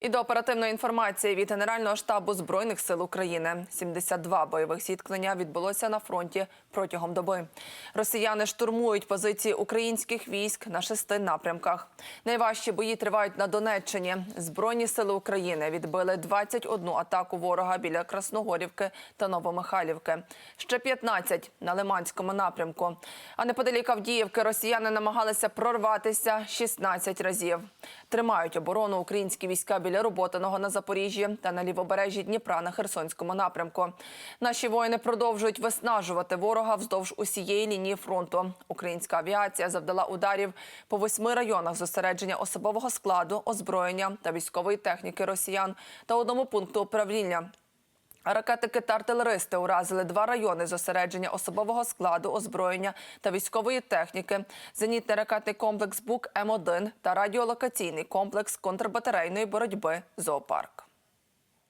І до оперативної інформації від Генерального штабу збройних сил України 72 бойових зіткнення відбулося на фронті протягом доби. Росіяни штурмують позиції українських військ на шести напрямках. Найважчі бої тривають на Донеччині. Збройні сили України відбили 21 атаку ворога біля Красногорівки та Новомихайлівки. Ще 15 на Лиманському напрямку. А неподалік Авдіївки росіяни намагалися прорватися 16 разів. Тримають оборону українські війська біля Роботиного на Запоріжжі та на лівобережжі Дніпра на Херсонському напрямку. Наші воїни продовжують виснажувати ворога вздовж усієї лінії фронту. Українська авіація завдала ударів по восьми районах зосередження особового складу, озброєння та військової техніки росіян та одному пункту управління. Ракетики та артилеристи уразили два райони зосередження особового складу, озброєння та військової техніки, зенітний ракетний комплекс БУК М1 та радіолокаційний комплекс контрбатарейної боротьби «Зоопарк».